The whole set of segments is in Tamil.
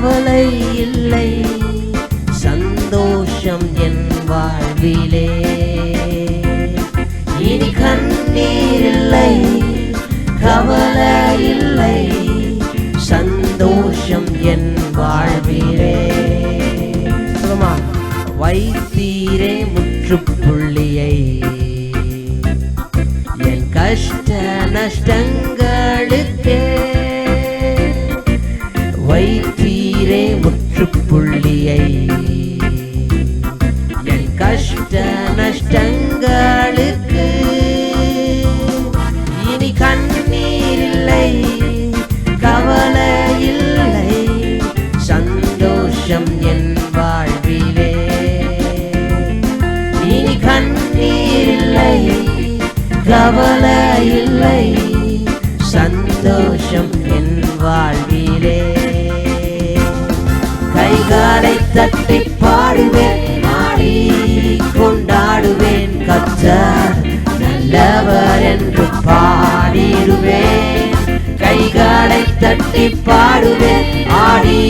கவலை இல்லை. சந்தோஷம் என் வாழ்விலே. இனி கண்ணீர் இல்லை. கவலை இல்லை. சந்தோஷம் என் வாழ்விலே. வைத்தீரே முற்றுப்புள்ளியை. என் கஷ்ட நஷ்டங்கள் சந்தோஷம் என் வாழ்விலே. கைகாலை தட்டி பாடுவேன் ஆடி கொண்டாடுவேன் கத்தர் நல்லவர் என்று பாடிடுவேன். கைகாலை தட்டி பாடுவேன் ஆடி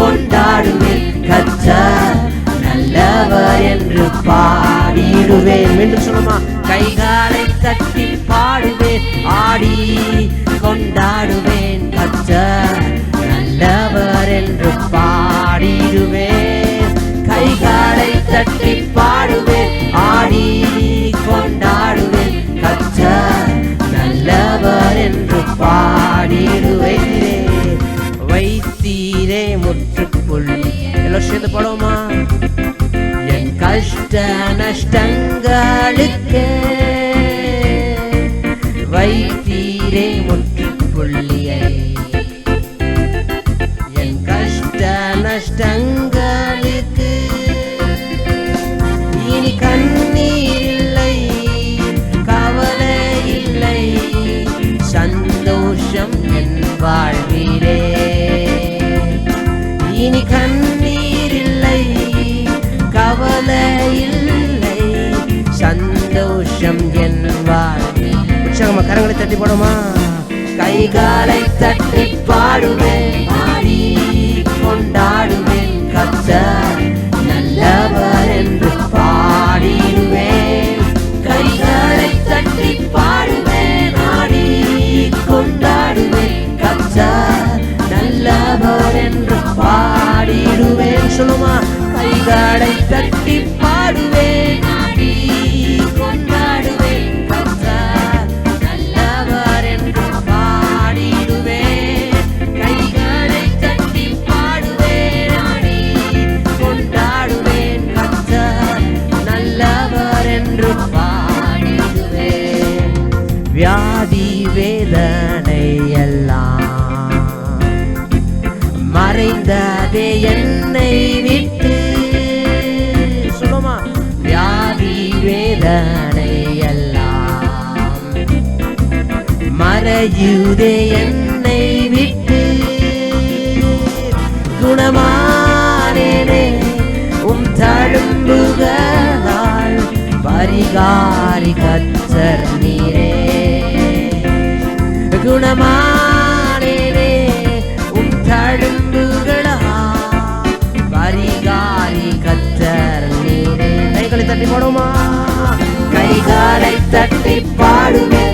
கொண்டாடுவேன் கத்தர் நல்லவர் என்று பாடிடுவேன். மீண்டும் சொல்லுமா? கைகாலை தட்டி பாடுவேன் ஆடி கஷ்ட நஷ்டங்களுக்கு சந்தோஷம் என் வாழ்வில் உற்சாகமா கரங்களை தட்டி போடுமா கைகாலை தட்டி பாடுவேன் பாடி கொண்டாடுவேன் கத்தர் நல்லவர் என்று பாடிடுவேன் கைகளை தட்டி பாடுவேன் ஆடி கொண்டாடுவேன் கத்தர் நல்லவர் என்று பாடிடுவேன். சொல்லுமா? கைகளை தட்டி பாடுவேன் வேதனை எல்லாம் மறையுதே என்னை விட்டு. குணமானேனே உம் தழும்புகளால் பரிகாரி கச்சர் நீரே. குணமானேனே உம் தழும்புகளால் பரிகாரி கச்சர் நீரே. கைகளை தட்டி போடுமா தாளை தட்டி பாடுவேன்.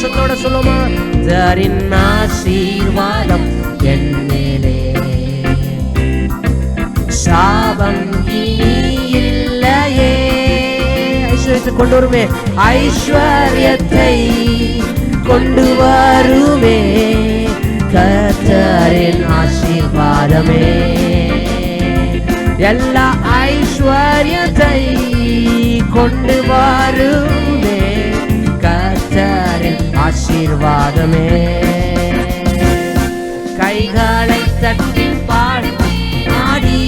சந்தோஷத்தோட சொல்லுமா தரின் ஆசீர்வாதம் என் மேலே. சாபம் இல்லையே ஐஸ்வர்யத்தை கொண்டு வருமே. கத்தரின் ஆசீர்வாதமே. எல்லா ஐஸ்வர்யத்தை கொண்டு வரும். ஆசீர்வாதமே. கைகளை தட்டி பாடுமே ஆடி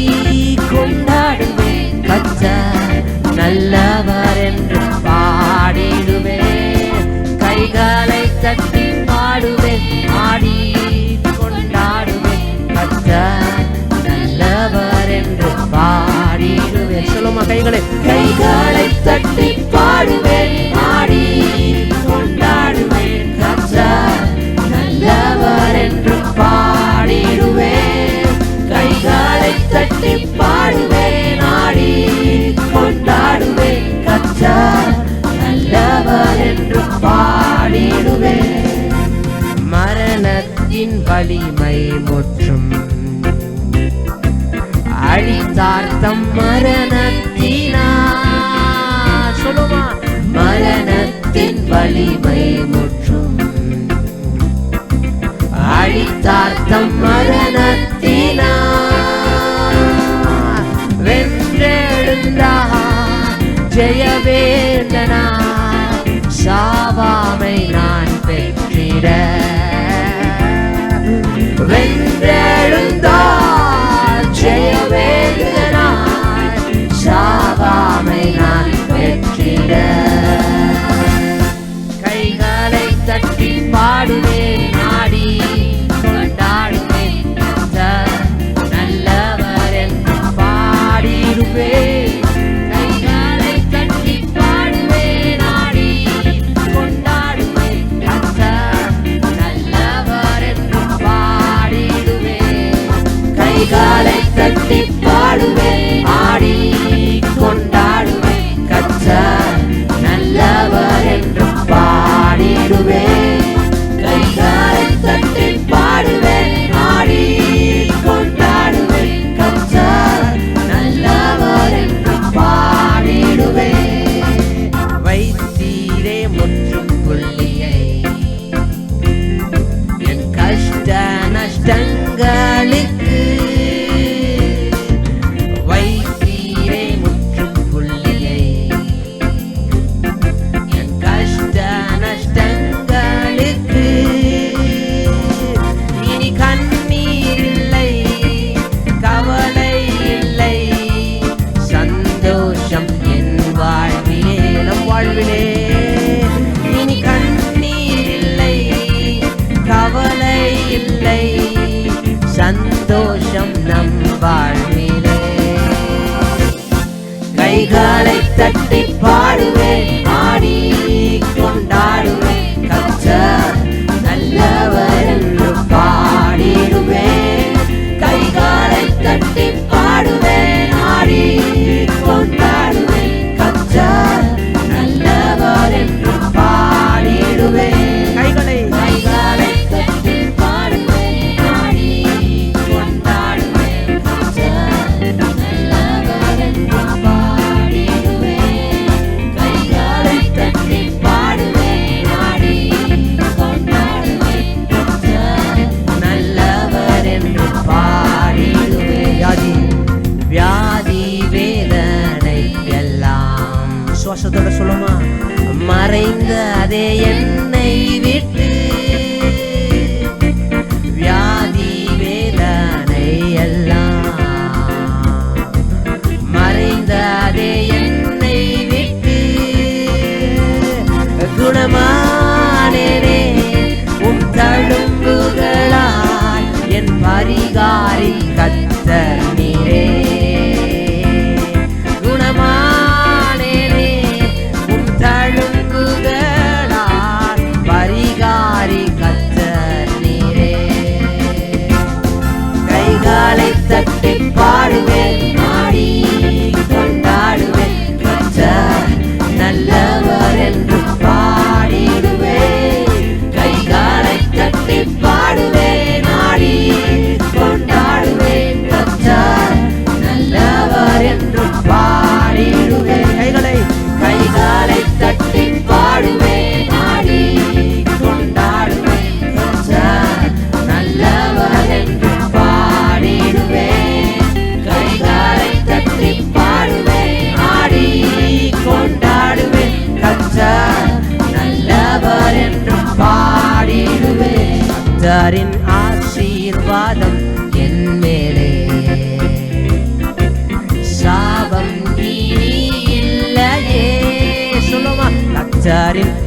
கொண்டாடுமே கச்சா நல்லவர் என்று பாடிடுவே கைகளை தட்டி பாடுவேன் ஆடி கொண்டாடுவேன் கச்சா நல்லவர் என்று பாடிடுவேன் சொல்லுமா கைகளை. கைகளை தட்டி பாடுவேன் ஆடி Yeah.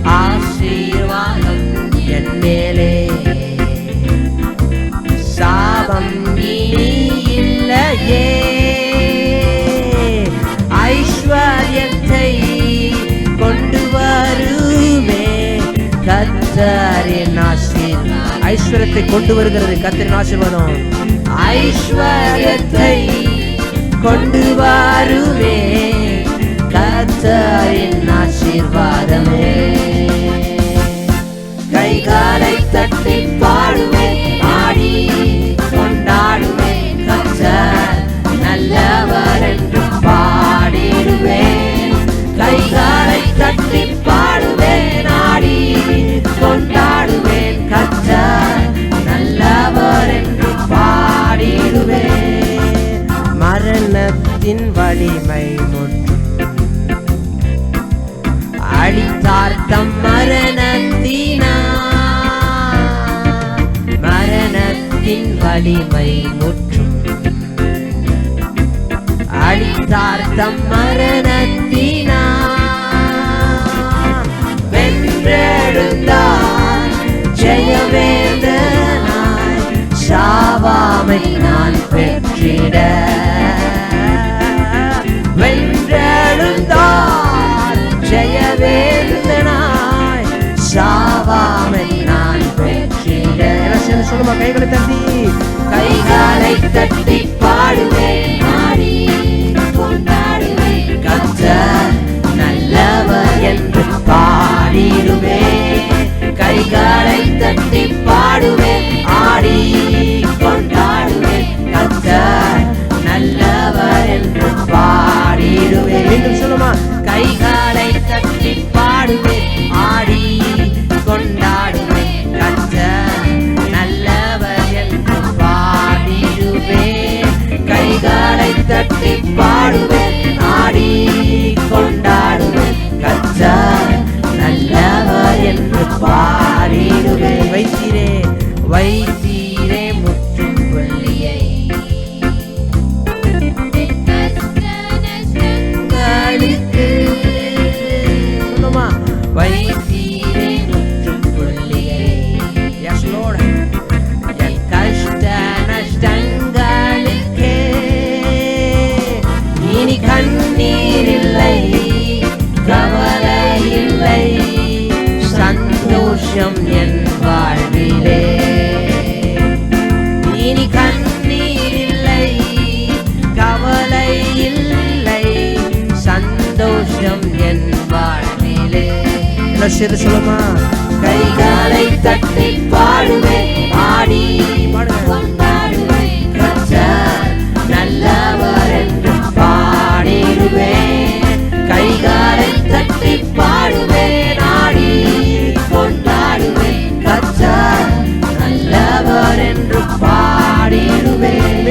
ஆசீர்வாதம் என் மேலே. சாபம் இனி இல்லையே. ஐஸ்வர்யத்தை கொண்டு வருவே கத்தரின் ஆசீர்வாதம். ஐஸ்வர்யத்தை கொண்டு வருகிறது கத்தரின் ஆசீர்வாதம். ஐஸ்வர்யத்தை கொண்டு வருவே கத்தரின் ஆசீர்வாதம். தார்த்தம் மரணத்தினா. மரணத்தின் வலிமை முற்றும். அடித்தார்த்தம் மரணத்தினா. வென்றெழுந்தார் ஜெயவேந்தனாய். சாவாமை நான் பெற்றிட. like you. சேர்த்து சொல்லுமா? கை காலை தட்டி பாடுவேன். ஆடி கொண்டாடுவேன். நல்லவர் என்று பாடிடுவேன். கை காலை தட்டி பாடுவேன். ஆடி கொண்டாடுவேன். நல்லவர் என்று பாடிடுவேன்.